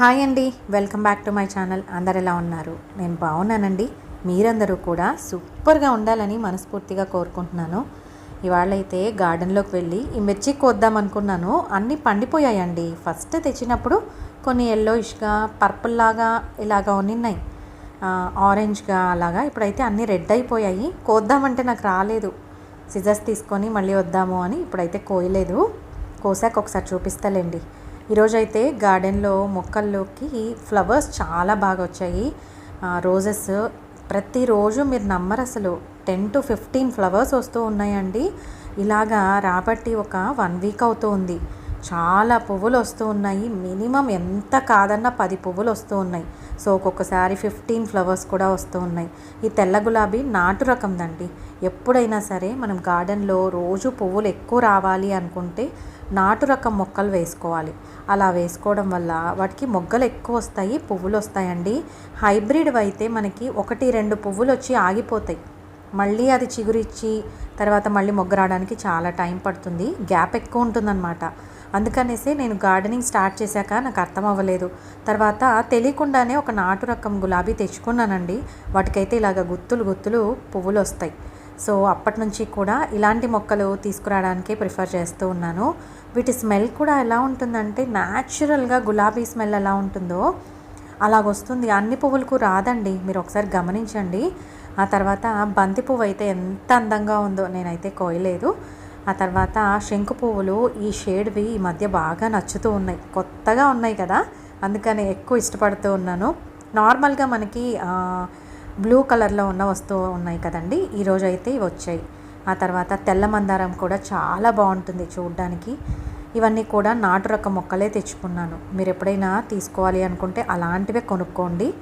Hi అండి. Welcome back to my channel. అందరు ఎలా ఉన్నారు? నేను బాగున్నానండి. మీరందరూ కూడా సూపర్గా ఉండాలని మనస్ఫూర్తిగా కోరుకుంటున్నాను. ఇవాళ అయితే గార్డెన్లోకి వెళ్ళి ఈ మిర్చి కోద్దాం అనుకున్నాను. అన్నీ పండిపోయాయండి. ఫస్ట్ తెచ్చినప్పుడు కొన్ని ఎల్లోయిష్గా పర్పుల్ లాగా ఇలాగా ఉన్నాయి ఆరెంజ్గా అలాగా ఇప్పుడైతే అన్నీ రెడ్ అయిపోయాయి. కోద్దామంటే నాకు రాలేదు. సిజర్స్ తీసుకొని మళ్ళీ వద్దాము అని ఇప్పుడైతే కోయలేదు. కోసాక ఒకసారి చూపిస్తాలేండి. ఈరోజు అయితే గార్డెన్లో మొక్కల్లోకి ఫ్లవర్స్ చాలా బాగా వచ్చాయి. రోజెస్ ప్రతిరోజు మీరు నమ్మరు అసలు. టెన్ టు ఫిఫ్టీన్ ఫ్లవర్స్ వస్తూ ఉన్నాయండి. ఇలాగా రాబట్టి ఒక వన్ వీక్ అవుతూ ఉంది. చాలా పువ్వులు వస్తూ ఉన్నాయి. మినిమం ఎంత కాదన్నా పది పువ్వులు వస్తూ ఉన్నాయి. సో ఒక్కొక్కసారి ఫిఫ్టీన్ ఫ్లవర్స్ కూడా వస్తూ ఉన్నాయి. ఈ తెల్ల గులాబీ నాటు రకందండి ఎప్పుడైనా సరే మనం గార్డెన్లో రోజు పువ్వులు ఎక్కువ రావాలి అనుకుంటే నాటు రకం మొక్కలు వేసుకోవాలి. అలా వేసుకోవడం వల్ల వాటికి మొగ్గలు ఎక్కువ వస్తాయి పువ్వులు వస్తాయండి. హైబ్రిడ్ అయితే మనకి ఒకటి రెండు పువ్వులు వచ్చి ఆగిపోతాయి. మళ్ళీ అది చిగురిచ్చి తర్వాత మళ్ళీ మొగ్గ రావడానికి చాలా టైం పడుతుంది. గ్యాప్ ఎక్కువ ఉంటుందన్నమాట. అందుకనేసి నేను గార్డెనింగ్ స్టార్ట్ చేశాక నాకు అర్థం అవ్వలేదు. తర్వాత తెలియకుండానే ఒక నాటు రకం గులాబీ తెచ్చుకున్నానండి. వాటికైతే ఇలాగ గుత్తులు గుత్తులు పువ్వులు వస్తాయి. సో అప్పటి నుంచి కూడా ఇలాంటి మొక్కలు తీసుకురావడానికే ప్రిఫర్ చేస్తూ ఉన్నాను. వీటి స్మెల్ కూడా ఎలా ఉంటుందంటే న్యాచురల్గా గులాబీ స్మెల్ ఎలా ఉంటుందో అలాగొస్తుంది అన్ని పువ్వులకు రాదండి. మీరు ఒకసారి గమనించండి. ఆ తర్వాత బంతి పువ్వు అయితే ఎంత అందంగా ఉందో నేనైతే కోయలేదు. ఆ తర్వాత శంకు పువ్వులు ఈ షేడ్వి ఈ మధ్య బాగా నచ్చుతూ ఉన్నాయి. కొత్తగా ఉన్నాయి కదా. అందుకని ఎక్కువ ఇష్టపడుతూ ఉన్నాను. నార్మల్గా మనకి బ్లూ కలర్లో ఉన్న వస్తువు ఉన్నాయి కదండి. ఈరోజు అయితే ఇవి వచ్చాయి. ఆ తర్వాత తెల్ల మందారం కూడా చాలా బాగుంటుంది చూడడానికి. ఇవన్నీ కూడా నాటు రకం మొక్కలే తెచ్చుకున్నాను. మీరు ఎప్పుడైనా తీసుకోవాలి అనుకుంటే అలాంటివే కొనుక్కోండి.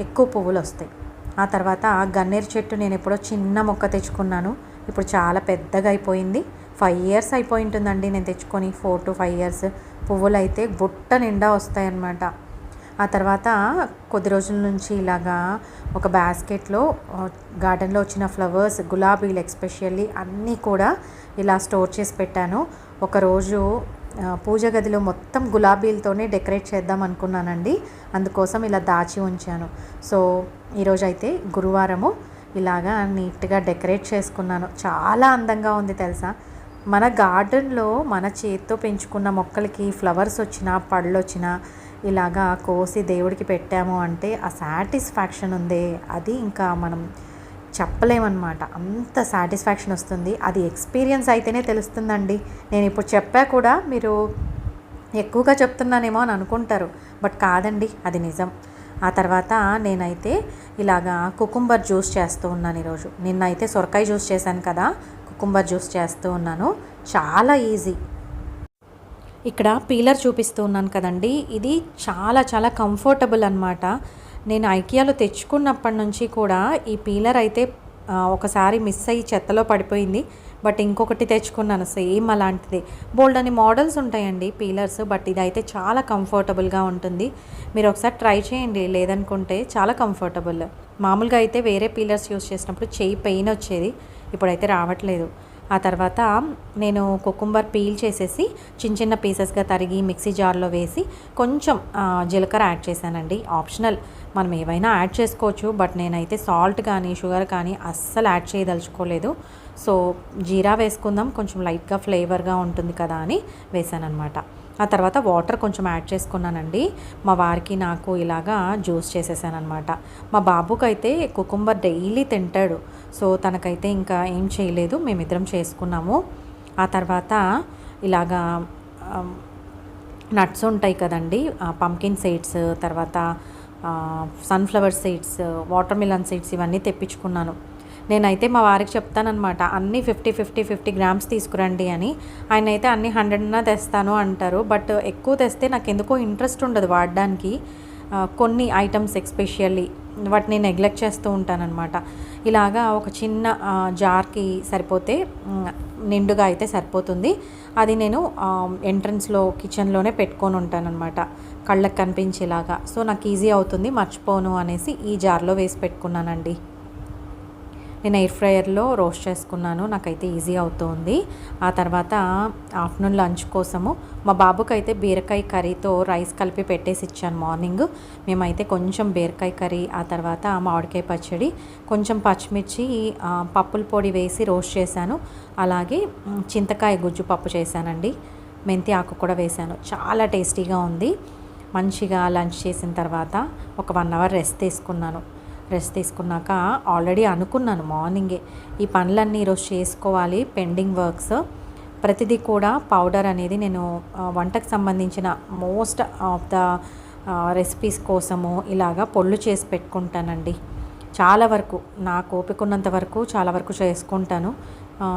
ఎక్కువ పువ్వులు వస్తాయి. ఆ తర్వాత గన్నేరు చెట్టు నేను ఎప్పుడో చిన్న మొక్క తెచ్చుకున్నాను. ఇప్పుడు చాలా పెద్దగా అయిపోయింది. ఫైవ్ ఇయర్స్ అయిపోయి ఉంటుందండి నేను తెచ్చుకొని. ఫోర్ టు ఫైవ్ ఇయర్స్ పువ్వులు అయితే బుట్ట నిండా వస్తాయన్నమాట. ఆ తర్వాత కొద్ది రోజుల నుంచి ఇలాగా ఒక బాస్కెట్లో గార్డెన్లో వచ్చిన ఫ్లవర్స్ గులాబీలు ఎక్స్పెషల్లీ అన్నీ కూడా ఇలా స్టోర్ చేసి పెట్టాను. ఒకరోజు పూజ గదిలో మొత్తం గులాబీలతోనే డెకరేట్ చేద్దాం అనుకున్నానండి. అందుకోసం ఇలా దాచి ఉంచాను. సో ఈరోజు అయితే గురువారము ఇలాగా నీట్గా డెకరేట్ చేసుకున్నాను. చాలా అందంగా ఉంది తెలుసా? మన గార్డెన్లో మన చేత్తో పెంచుకున్న మొక్కలకి ఫ్లవర్స్ వచ్చినా పళ్ళు వచ్చినా ఇలాగా కోసి దేవుడికి పెట్టాము అంటే ఆ సాటిస్ఫాక్షన్ ఉందే. అది ఇంకా మనం చెప్పలేమన్నమాట. అంత సాటిస్ఫాక్షన్ వస్తుంది. అది ఎక్స్పీరియన్స్ అయితేనే తెలుస్తుందండి. నేను ఇప్పుడు చెప్పా కూడా మీరు ఎక్కువగా చెప్తున్నానేమో అని అనుకుంటారు. బట్ కాదండి అది నిజం. ఆ తర్వాత నేనైతే ఇలాగా కుకుంబర్ జ్యూస్ చేస్తూ ఉన్నాను ఈరోజు. నిన్న అయితే సొరకాయ జ్యూస్ చేశాను కదా కుకుంబర్ జ్యూస్ చేస్తూ ఉన్నాను. చాలా ఈజీ. ఇక్కడ పీలర్ చూపిస్తూ ఉన్నాను కదండి. ఇది చాలా చాలా కంఫర్టబుల్ అనమాట నేను ఐకియాలో తెచ్చుకున్నప్పటి నుంచి కూడా ఈ పీలర్ అయితే ఒకసారి మిస్ అయ్యి చెత్తలో పడిపోయింది. బట్ ఇంకొకటి తెచ్చుకున్నాను సేమ్ అలాంటిది. బోల్డ్ అని మోడల్స్ ఉంటాయండి పీలర్స్ బట్ ఇది అయితే చాలా కంఫర్టబుల్గా ఉంటుంది. మీరు ఒకసారి ట్రై చేయండి లేదనుకుంటే చాలా కంఫర్టబుల్. మామూలుగా అయితే వేరే పీలర్స్ యూస్ చేసినప్పుడు చేయి పెయిన్ వచ్చేది. ఇప్పుడైతే రావట్లేదు. ఆ తర్వాత నేను కుకుంబర్ పీల్ చేసేసి చిన్న చిన్న పీసెస్గా తరిగి మిక్సీ జార్లో వేసి కొంచెం జీలకర్ర యాడ్ చేశానండి. ఆప్షనల్. మనం ఏవైనా యాడ్ చేసుకోవచ్చు బట్ నేనైతే సాల్ట్ కానీ షుగర్ కానీ అస్సలు యాడ్ చేయదలుచుకోలేదు. సో జీరా వేసుకుందాం కొంచెం లైట్గా ఫ్లేవర్గా ఉంటుంది కదా అని వేసాను అనమాట ఆ తర్వాత వాటర్ కొంచెం యాడ్ చేసుకున్నానండి. మా వారికి నాకు ఇలాగా జ్యూస్ చేసేసానమాట అనమాట మా బాబుకి అయితే కుకుంబర్ డైలీ తింటాడు. సో తనకైతే ఇంకా ఏం చేయలేదు. మేమిద్దరం చేసుకున్నాము. ఆ తర్వాత ఇలాగా నట్స్ ఉంటాయి కదండి. పంకిన్ సీడ్స్ తర్వాత sunflower seeds watermelon seeds ఇవన్నీ తెప్పించుకున్నాను. నేనైతే మా వారికి చెప్తానమాట అన్నీ ఫిఫ్టీ ఫిఫ్టీ ఫిఫ్టీ గ్రామ్స్ తీసుకురండి అని. ఆయన అయితే అన్ని హండ్రెడ్న తెస్తాను అంటారు. బట్ ఎక్కువ తెస్తే నాకు ఎందుకో ఇంట్రెస్ట్ ఉండదు వాడడానికి. కొన్ని ఐటమ్స్ ఎక్స్పెషల్లీ వాటిని నెగ్లెక్ట్ చేస్తూ ఉంటానన్నమాట. ఇలాగా ఒక చిన్న జార్కి సరిపోతే నిండుగా అయితే సరిపోతుంది. అది నేను ఎంట్రన్స్లో కిచెన్లోనే పెట్టుకొని ఉంటానన్నమాట. కళ్ళకు కనిపించేలాగా. సో నాకు ఈజీ అవుతుంది మర్చిపోను అనేసి ఈ జార్లో వేసి పెట్టుకున్నానండి. నేను ఎయిర్ ఫ్రైయర్లో రోస్ట్ చేసుకున్నాను. నాకైతే ఈజీ అవుతుంది. ఆ తర్వాత ఆఫ్టర్నూన్ లంచ్ కోసము మా బాబుకి అయితే బీరకాయ కర్రీతో రైస్ కలిపి పెట్టేసి ఇచ్చాను మార్నింగ్ మేమైతే కొంచెం బీరకాయ కర్రీ ఆ తర్వాత మామిడికాయ పచ్చడి కొంచెం పచ్చిమిర్చి పప్పుల పొడి వేసి రోస్ట్ చేశాను. అలాగే చింతకాయ గుజ్జు పప్పు చేశానండి. మెంతి ఆకు కూడా వేశాను. చాలా టేస్టీగా ఉంది. మంచిగా లంచ్ చేసిన తర్వాత ఒక వన్ అవర్ రెస్ట్ తీసుకున్నాను. రెస్ట్ తీసుకున్నాక ఆల్రెడీ అనుకున్నాను మార్నింగే. ఈ పనులన్నీ ఈరోజు చేసుకోవాలి పెండింగ్ వర్క్స్. ప్రతిదీ కూడా పౌడర్ అనేది నేను వంటకు సంబంధించిన మోస్ట్ ఆఫ్ ద రెసిపీస్ కోసము ఇలాగా పొళ్ళు చేసి పెట్టుకుంటానండి. చాలా వరకు నాకు ఓపిక ఉన్నంత వరకు చాలా వరకు చేసుకుంటాను.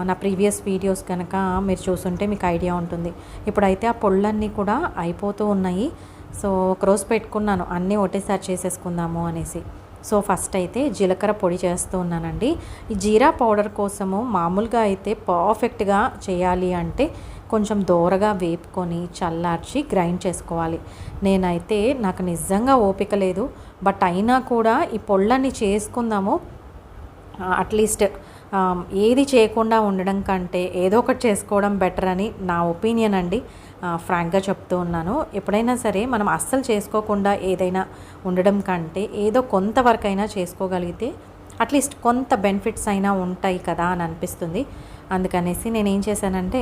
నా ప్రీవియస్ వీడియోస్ కనుక మీరు చూసుంటే మీకు ఐడియా ఉంటుంది. ఇప్పుడైతే ఆ పొళ్ళన్నీ కూడా అయిపోతూ ఉన్నాయి. సో ఒకరోజు పెట్టుకున్నాను అన్నీ ఒకటేసారి చేసేసుకుందాము అనేసి. సో ఫస్ట్ అయితే జీలకర్ర పొడి చేస్తూ ఉన్నానండి. ఈ జీరా పౌడర్ కోసము మామూలుగా అయితే పర్ఫెక్ట్గా చేయాలి అంటే కొంచెం దోరగా వేపుకొని చల్లార్చి గ్రైండ్ చేసుకోవాలి. నేనైతే నాకు నిజంగా ఓపిక లేదు. బట్ అయినా కూడా ఈ పొళ్ళని చేసుకుందాము. అట్లీస్ట్ ఏది చేయకుండా ఉండడం కంటే ఏదో ఒకటి చేసుకోవడం బెటర్ అని నా ఒపీనియన్ అండి. ఫ్రాంక్గా చెప్తూ ఉన్నాను. ఎప్పుడైనా సరే మనం అస్సలు చేసుకోకుండా ఏదైనా ఉండడం కంటే ఏదో కొంతవరకైనా చేసుకోగలిగితే అట్లీస్ట్ కొంత బెనిఫిట్స్ అయినా ఉంటాయి కదా అని అనిపిస్తుంది. అందుకనేసి నేను ఏం చేశానంటే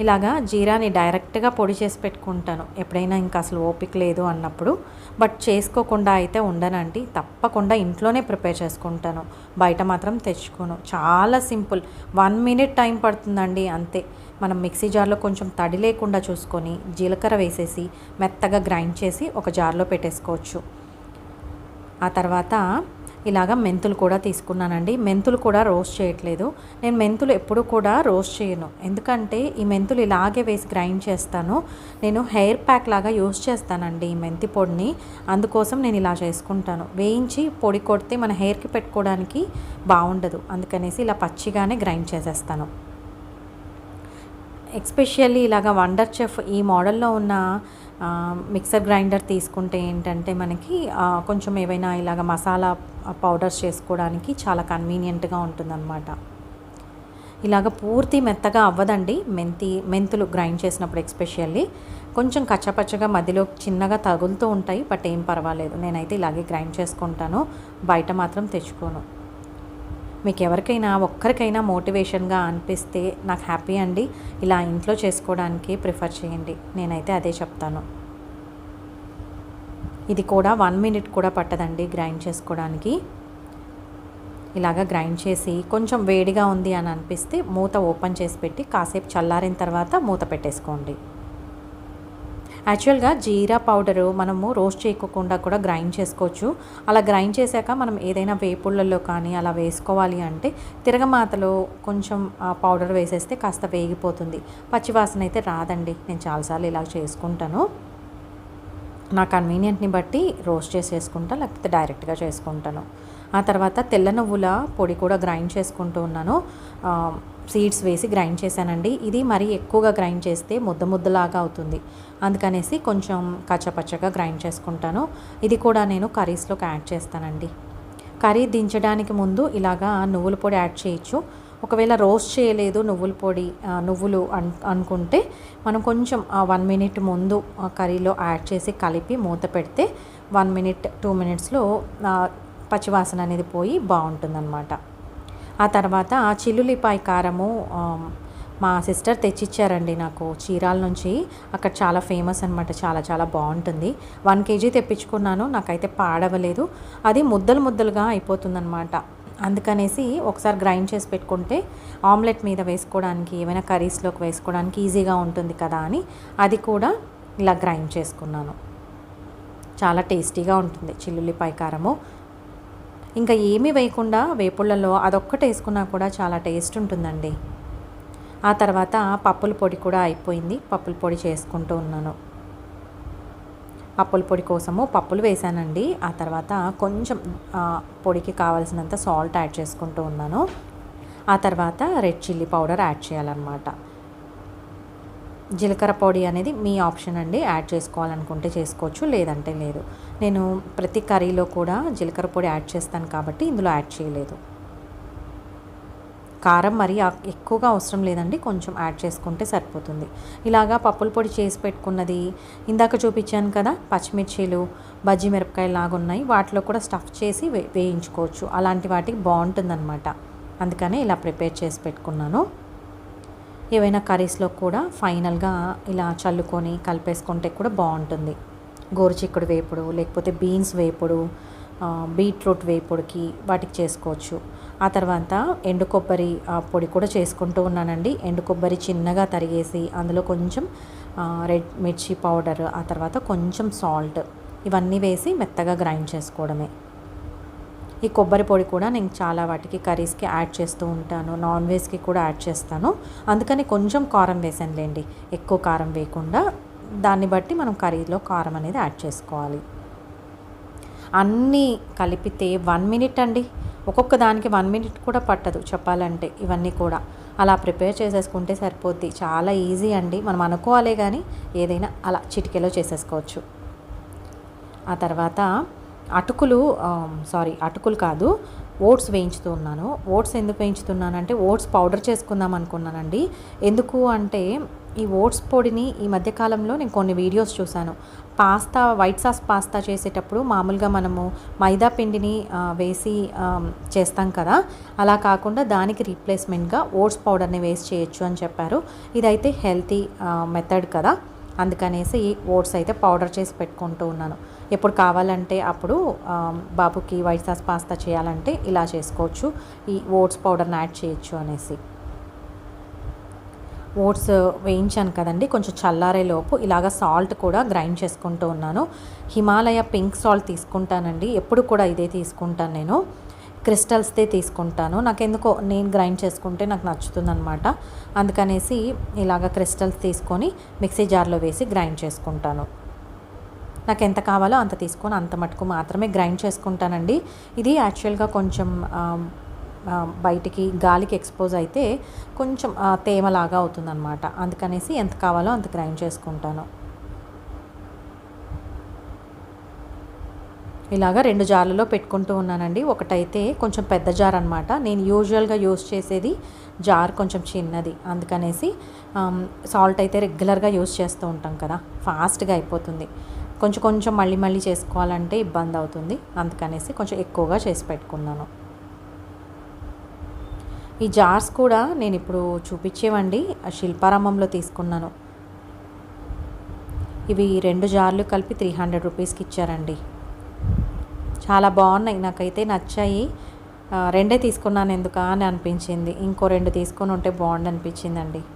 ఇలాగా జీరాని డైరెక్ట్గా పొడి చేసి పెట్టుకుంటాను. ఎప్పుడైనా ఇంకా అసలు ఓపిక లేదు అన్నప్పుడు. బట్ చేసుకోకుండా అయితే ఉండనండి. తప్పకుండా ఇంట్లోనే ప్రిపేర్ చేసుకుంటాను. బయట మాత్రం తెచ్చుకోను. చాలా సింపుల్. వన్ మినిట్ టైం పడుతుందండి అంతే. మనం మిక్సీ జార్లో కొంచెం తడి లేకుండా చూసుకొని జీలకర్ర వేసేసి మెత్తగా గ్రైండ్ చేసి ఒక జార్లో పెట్టేసుకోవచ్చు. ఆ తర్వాత ఇలాగ మెంతులు కూడా తీసుకున్నానండి. మెంతులు కూడా రోస్ట్ చేయట్లేదు. నేను మెంతులు ఎప్పుడు కూడా రోస్ట్ చేయను. ఎందుకంటే ఈ మెంతులు ఇలాగే వేసి గ్రైండ్ చేస్తాను. నేను హెయిర్ ప్యాక్ లాగా యూస్ చేస్తానండి ఈ మెంతి పొడిని. అందుకోసం నేను ఇలా చేసుకుంటాను. వేయించి పొడి కొడితే మన హెయిర్కి పెట్టుకోవడానికి బాగుండదు. అందుకనేసి ఇలా పచ్చిగానే గ్రైండ్ చేసేస్తాను. ఎక్స్పెషల్లీ ఇలాగ వండర్ చెఫ్ ఈ మోడల్లో ఉన్న మిక్సర్ గ్రైండర్ తీసుకుంటే ఏంటంటే మనకి కొంచెం ఏవైనా ఇలాగ మసాలా పౌడర్స్ చేసుకోవడానికి చాలా కన్వీనియంట్గా ఉంటుందన్నమాట. ఇలాగ పూర్తి మెత్తగా అవ్వదండి. మెంతి మెంతులు గ్రైండ్ చేసినప్పుడు ఎక్స్పెషల్లీ కొంచెం కచ్చపచ్చగా మధ్యలో చిన్నగా తగులుతూ ఉంటాయి బట్ ఏం పర్వాలేదు. నేనైతే ఇలాగే గ్రైండ్ చేసుకుంటాను. బయట మాత్రం తెచ్చుకోను. మీకు ఎవరికైనా ఒక్కరికైనా మోటివేషన్గా అనిపిస్తే నాకు హ్యాపీ అండి. ఇలా ఇంట్లో చేసుకోవడానికి ప్రిఫర్ చేయండి. నేనైతే అదే చెప్తాను. ఇది కూడా వన్ మినిట్ కూడా పట్టదండి గ్రైండ్ చేసుకోవడానికి. ఇలాగ గ్రైండ్ చేసి కొంచెం వేడిగా ఉంది అని అనిపిస్తే మూత ఓపెన్ చేసి పెట్టి కాసేపు చల్లారిన తర్వాత మూత పెట్టేసుకోండి. యాక్చువల్గా జీరా పౌడరు మనము రోస్ట్ చేయకుండా కూడా గ్రైండ్ చేసుకోవచ్చు. అలా గ్రైండ్ చేశాక మనం ఏదైనా వేపుళ్ళల్లో కానీ అలా వేసుకోవాలి అంటే తిరగమాతలో కొంచెం ఆ పౌడర్ వేసేస్తే కాస్త వేగిపోతుంది. పచ్చివాసన అయితే రాదండి. నేను చాలాసార్లు ఇలా చేసుకుంటాను. నా కన్వీనియంట్ని బట్టి రోస్ట్ చేసేసుకుంటా లేకపోతే డైరెక్ట్గా చేసుకుంటాను. ఆ తర్వాత తెల్ల నువ్వుల పొడి కూడా గ్రైండ్ చేసుకుంటూ ఉన్నాను. సీడ్స్ వేసి గ్రైండ్ చేశానండి. ఇది మరీ ఎక్కువగా గ్రైండ్ చేస్తే ముద్ద ముద్దలాగా అవుతుంది. అందుకనేసి కొంచెం కచ్చపచ్చగా గ్రైండ్ చేసుకుంటాను. ఇది కూడా నేను కర్రీస్లోకి యాడ్ చేస్తానండి. కర్రీ దించడానికి ముందు ఇలాగా నువ్వుల పొడి యాడ్ చేయొచ్చు. ఒకవేళ రోస్ట్ చేయలేదు నువ్వుల పొడి నువ్వులు అన్ అనుకుంటే మనం కొంచెం వన్ మినిట్ ముందు కర్రీలో యాడ్ చేసి కలిపి మూత పెడితే వన్ మినిట్ టూ మినిట్స్లో పచ్చివాసన అనేది పోయి బాగుంటుందన్నమాట. ఆ తర్వాత చిల్లులిపాయ కారము మా సిస్టర్ తెచ్చిచ్చారండి నాకు చీరాల నుంచి. అక్కడ చాలా ఫేమస్ అనమాట చాలా చాలా బాగుంటుంది. వన్ కేజీ తెప్పించుకున్నాను నాకైతే పాడవలేదు. అది ముద్దలు ముద్దలుగా అయిపోతుందన్నమాట. అందుకనేసి ఒకసారి గ్రైండ్ చేసి పెట్టుకుంటే ఆమ్లెట్ మీద వేసుకోవడానికి ఏమైనా కర్రీస్లోకి వేసుకోవడానికి ఈజీగా ఉంటుంది కదా అని అది కూడా ఇలా గ్రైండ్ చేసుకున్నాను. చాలా టేస్టీగా ఉంటుంది చిల్లుల్లిపాయ కారము. ఇంకా ఏమీ వేయకుండా వేపుళ్ళలో అదొక్కటి వేసుకున్నా కూడా చాలా టేస్ట్ ఉంటుందండి. ఆ తర్వాత పప్పుల పొడి కూడా అయిపోయింది. పప్పుల పొడి చేసుకుంటూ ఉన్నాను. పప్పుల పొడి కోసము పప్పులు వేసానండి ఆ తర్వాత కొంచెం పొడికి కావాల్సినంత సాల్ట్ యాడ్ చేసుకుంటూ ఉన్నాను. ఆ తర్వాత రెడ్ చిల్లీ పౌడర్ యాడ్ చేయాలన్నమాట. జీలకర్ర పొడి అనేది మీ ఆప్షన్ అండి. యాడ్ చేసుకోవాలనుకుంటే చేసుకోవచ్చు లేదంటే లేదు. నేను ప్రతి కర్రీలో కూడా జీలకర్ర పొడి యాడ్ చేస్తాను కాబట్టి ఇందులో యాడ్ చేయలేదు. కారం మరి ఎక్కువగా అవసరం లేదండి. కొంచెం యాడ్ చేసుకుంటే సరిపోతుంది. ఇలాగా పప్పుల పొడి చేసి పెట్టుకున్నది ఇందాక చూపించాను కదా పచ్చిమిర్చీలు బజ్జీ మిరపకాయలు లాగా ఉన్నాయి. వాటిలో కూడా స్టఫ్ చేసి వే వేయించుకోవచ్చు. అలాంటి వాటికి బాగుంటుందన్నమాట. అందుకనే ఇలా ప్రిపేర్ చేసి పెట్టుకున్నాను. ఏవైనా కర్రీస్లో కూడా ఫైనల్గా ఇలా చల్లుకొని కలిపేసుకుంటే కూడా బాగుంటుంది. గోరుచిక్కుడు వేపుడు లేకపోతే బీన్స్ వేపుడు బీట్రూట్ వేపుడుకి వాటికి చేసుకోవచ్చు. ఆ తర్వాత ఎండు కొబ్బరి ఆ, పొడి కూడా చేసుకుంటూ ఉన్నానండి. ఎండు కొబ్బరి చిన్నగా తరిగేసి అందులో కొంచెం రెడ్ మిర్చి పౌడర్ ఆ తర్వాత కొంచెం సాల్ట్ ఇవన్నీ వేసి మెత్తగా గ్రైండ్ చేసుకోవడమే. ఈ కొబ్బరి పొడి కూడా నేను చాలా వాటికి కర్రీస్కి యాడ్ చేస్తూ ఉంటాను నాన్ వెజ్కి కూడా యాడ్ చేస్తాను. అందుకని కొంచెం కారం వేసానులేండి ఎక్కువ కారం వేయకుండా దాన్ని బట్టి మనం కర్రీలో కారం అనేది యాడ్ చేసుకోవాలి. అన్నీ కలిపితే వన్ మినిట్ అండి ఒక్కొక్క దానికి వన్ మినిట్ కూడా పట్టదు చెప్పాలంటే ఇవన్నీ కూడా. అలా ప్రిపేర్ చేసేసుకుంటే సరిపోద్ది చాలా ఈజీ అండి మనం అనుకోవాలి కానీ ఏదైనా అలా చిటికెలో చేసేసుకోవచ్చు. ఆ తర్వాత అటుకులు సారీ అటుకులు కాదు ఓట్స్ వేయించుతూ ఉన్నాను. ఓట్స్ ఎందుకు వేయించుతున్నానంటే ఓట్స్ పౌడర్ చేసుకుందాం అనుకున్నానండి. ఎందుకు అంటే ఈ ఓట్స్ పొడిని ఈ మధ్యకాలంలో నేను కొన్ని వీడియోస్ చూశాను. పాస్తా వైట్ సాస్ పాస్తా చేసేటప్పుడు మామూలుగా మనము మైదా పిండిని వేసి చేస్తాం కదా. అలా కాకుండా దానికి రీప్లేస్మెంట్గా ఓట్స్ పౌడర్ని వేసి చేయొచ్చు అని చెప్పారు. ఇదైతే హెల్తీ మెథడ్ కదా. అందుకనేసి ఓట్స్ అయితే పౌడర్ చేసి పెట్టుకుంటూ ఉన్నాను. ఎప్పుడు కావాలంటే అప్పుడు బాబుకి వైట్ సాస్ పాస్తా చేయాలంటే ఇలా చేసుకోవచ్చు. ఈ ఓట్స్ పౌడర్ని యాడ్ చేయొచ్చు అనేసి. ఓట్స్ వేయించాను కదండి కొంచెం చల్లారేలోపు ఇలాగ సాల్ట్ కూడా గ్రైండ్ చేసుకుంటూ ఉన్నాను. హిమాలయ పింక్ సాల్ట్ తీసుకుంటానండి ఎప్పుడు కూడా ఇదే తీసుకుంటాను నేను. క్రిస్టల్స్దే తీసుకుంటాను. నాకెందుకో నేను గ్రైండ్ చేసుకుంటే నాకు నచ్చుతుందనమాట అందుకనేసి ఇలాగ క్రిస్టల్స్ తీసుకొని మిక్సీ జార్లో వేసి గ్రైండ్ చేసుకుంటాను. నాకు ఎంత కావాలో అంత తీసుకొని అంత మటుకు మాత్రమే గ్రైండ్ చేసుకుంటానండి. ఇది యాక్చువల్గా కొంచెం బయటికి గాలికి ఎక్స్పోజ్ అయితే కొంచెం తేమలాగా అవుతుందన్నమాట. అందుకనేసి ఎంత కావాలో అంత గ్రైండ్ చేసుకుంటాను. ఇలాగా రెండు జార్లలో పెట్టుకుంటూ ఉన్నానండి. ఒకటైతే కొంచెం పెద్ద జార్ అనమాట నేను యూజువల్గా యూజ్ చేసేది జార్ కొంచెం చిన్నది. అందుకనేసి సాల్ట్ అయితే రెగ్యులర్గా యూజ్ చేస్తూ ఉంటాం కదా. ఫాస్ట్గా అయిపోతుంది. కొంచెం కొంచెం మళ్ళీ మళ్ళీ చేసుకోవాలంటే ఇబ్బంది అవుతుంది. అందుకనేసి కొంచెం ఎక్కువగా చేసి పెట్టుకున్నాను. ఈ జార్స్ కూడా నేను ఇప్పుడు చూపించేవండి. ఆ శిల్పారామంలో తీసుకున్నాను. ఇవి రెండు జార్లు కలిపి త్రీ హండ్రెడ్ రూపీస్కి ఇచ్చారండి. చాలా బాగున్నాయి. నాకైతే నచ్చాయి. రెండే తీసుకున్నాను ఎందుకా అని అనిపించింది. ఇంకో రెండు తీసుకొని ఉంటే బాగుండనిపించిందండి. అనిపించిందండి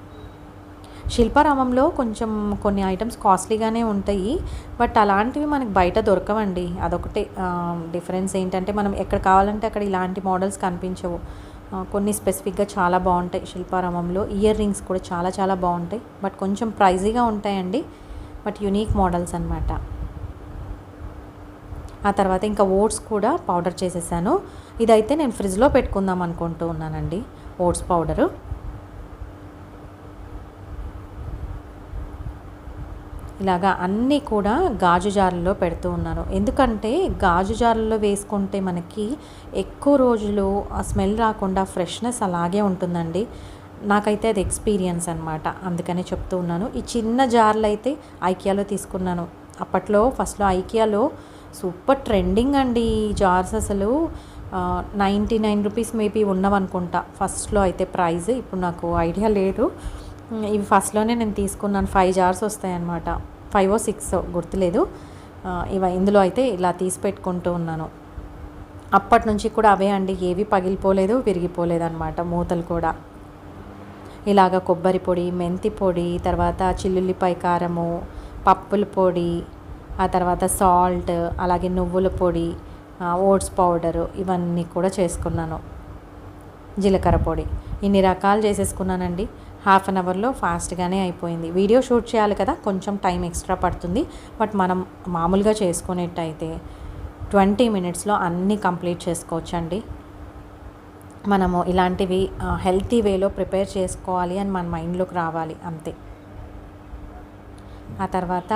శిల్పారామంలో కొంచెం కొన్ని ఐటమ్స్ కాస్ట్లీగానే ఉంటాయి బట్ అలాంటివి మనకి బయట దొరకవండి. అదొకటే. డిఫరెన్స్ ఏంటంటే మనం ఎక్కడ కావాలంటే అక్కడ ఇలాంటి మోడల్స్ కనిపించవు. కొన్ని స్పెసిఫిక్గా చాలా బాగుంటాయి శిల్పారామంలో. ఇయర్ రింగ్స్ కూడా చాలా చాలా బాగుంటాయి. బట్ కొంచెం ప్రైజీగా ఉంటాయండి. బట్ యునీక్ మోడల్స్ అనమాట ఆ తర్వాత ఇంకా ఓట్స్ కూడా పౌడర్ చేసేసాను. ఇదైతే నేను ఫ్రిడ్జ్లో పెట్టుకుందాం అనుకుంటూ ఉన్నానండి. ఓట్స్ పౌడరు ఇలాగా అన్నీ కూడా గాజు జార్లలో పెడుతూ ఉన్నాను ఎందుకంటే గాజు జార్లలో వేసుకుంటే మనకి ఎక్కువ రోజులు ఆ స్మెల్ రాకుండా ఫ్రెష్నెస్ అలాగే ఉంటుందండి. నాకైతే అది ఎక్స్పీరియన్స్ అనమాట అందుకనే చెప్తూ ఉన్నాను. ఈ చిన్న జార్లు అయితే ఐకియాలో తీసుకున్నాను. అప్పట్లో ఫస్ట్లో ఐకియాలో సూపర్ ట్రెండింగ్ అండి ఈ జార్స్ అసలు. నైంటీ నైన్ రూపీస్ మేబీ ఉన్నవనుకుంటా. ఫస్ట్లో అయితే ప్రైస్ ఇప్పుడు నాకు ఐడియా లేదు. ఇవి ఫస్ట్లోనే నేను తీసుకున్నాను. ఫైవ్ జార్స్ వస్తాయన్నమాట. ఫైవ్ ఓ సిక్స్ గుర్తులేదు. ఇవ ఇందులో అయితే ఇలా తీసి పెట్టుకుంటూ ఉన్నాను. అప్పటి నుంచి కూడా అవే అండి. ఏవి పగిలిపోలేదు విరిగిపోలేదు అనమాట మూతలు కూడా. ఇలాగ కొబ్బరి పొడి మెంతి పొడి తర్వాత చిల్లుల్లిపాయ కారము పప్పుల పొడి ఆ తర్వాత సాల్ట్ అలాగే నువ్వుల పొడి ఓట్స్ పౌడరు ఇవన్నీ కూడా చేసుకున్నాను. జీలకర్ర పొడి. ఇన్ని రకాలు చేసేసుకున్నానండి. హాఫ్ అన్ అవర్లో ఫాస్ట్గానే అయిపోయింది. వీడియో షూట్ చేయాలి కదా కొంచెం టైం ఎక్స్ట్రా పడుతుంది. బట్ మనం మామూలుగా చేసుకునేట్టయితే ట్వంటీ మినిట్స్లో అన్నీ కంప్లీట్ చేసుకోవచ్చండి. మనము ఇలాంటివి హెల్తీ వేలో ప్రిపేర్ చేసుకోవాలి అని మన మైండ్లోకి రావాలి అంతే. ఆ తర్వాత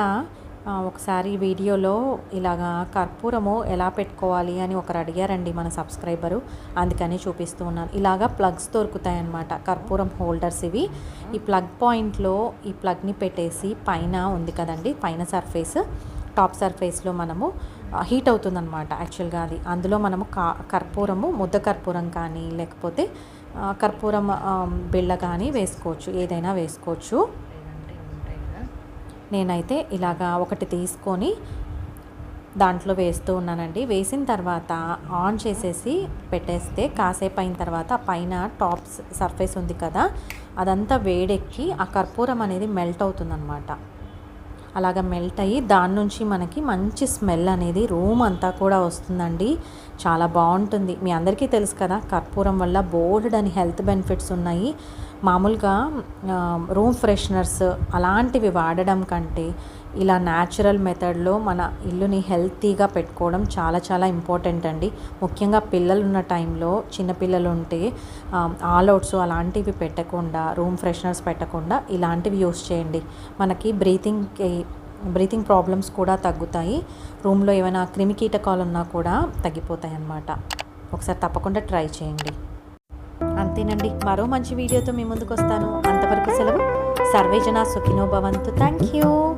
ఒకసారి వీడియోలో ఇలాగా కర్పూరము ఎలా పెట్టుకోవాలి అని ఒకరు అడిగారండి మన సబ్స్క్రైబరు. అందుకని చూపిస్తూ ఉన్నాను. ఇలాగా ప్లగ్స్ దొరుకుతాయి అన్నమాట కర్పూరం హోల్డర్స్ ఇవి. ఈ ప్లగ్ పాయింట్లో ఈ ప్లగ్ని పెట్టేసి పైన ఉంది కదండి పైన సర్ఫేస్ టాప్ సర్ఫేస్లో మనము హీట్ అవుతుందన్నమాట యాక్చువల్గా అది. అందులో మనము కా కర్పూరము ముద్ద కర్పూరం కానీ లేకపోతే కర్పూరం బిళ్ళ కానీ వేసుకోవచ్చు. ఏదైనా వేసుకోవచ్చు. నేనైతే ఇలాగా ఒకటి తీసుకొని దాంట్లో వేస్తూ ఉన్నానండి. వేసిన తర్వాత ఆన్ చేసేసి పెట్టేస్తే కాసేపు అయిన తర్వాత పైన టాప్ సర్ఫేస్ ఉంది కదా అదంతా వేడెక్కి ఆ కర్పూరం అనేది మెల్ట్ అవుతుందన్నమాట. అలాగ మెల్ట్ అయ్యి దాని నుంచి మనకి మంచి స్మెల్ అనేది రూమ్ అంతా కూడా వస్తుందండి. చాలా బాగుంటుంది. మీ అందరికీ తెలుసు కదా కర్పూరం వల్ల బోల్డ్ అని హెల్త్ బెనిఫిట్స్ ఉన్నాయి. మామూలుగా రూమ్ ఫ్రెషనర్స్ అలాంటివి వాడడం కంటే ఇలా న్యాచురల్ మెథడ్లో మన ఇల్లుని హెల్తీగా పెట్టుకోవడం చాలా చాలా ఇంపార్టెంట్ అండి. ముఖ్యంగా పిల్లలు ఉన్న టైంలో చిన్నపిల్లలు ఉంటే ఆల్ అవుట్స్ అలాంటివి పెట్టకుండా రూమ్ ఫ్రెషనర్స్ పెట్టకుండా ఇలాంటివి యూస్ చేయండి. మనకి బ్రీతింగ్కి బ్రీతింగ్ ప్రాబ్లమ్స్ కూడా తగ్గుతాయి. రూమ్లో ఏమైనా క్రిమికీటకాలు ఉన్నా కూడా తగ్గిపోతాయి అన్నమాట. ఒకసారి తప్పకుండా ట్రై చేయండి. అంతేనండి. మరో మంచి వీడియోతో మీ ముందుకు వస్తాను. అంతవరకు సెలవు. సర్వేజన సుఖినో భవంతు. Thank you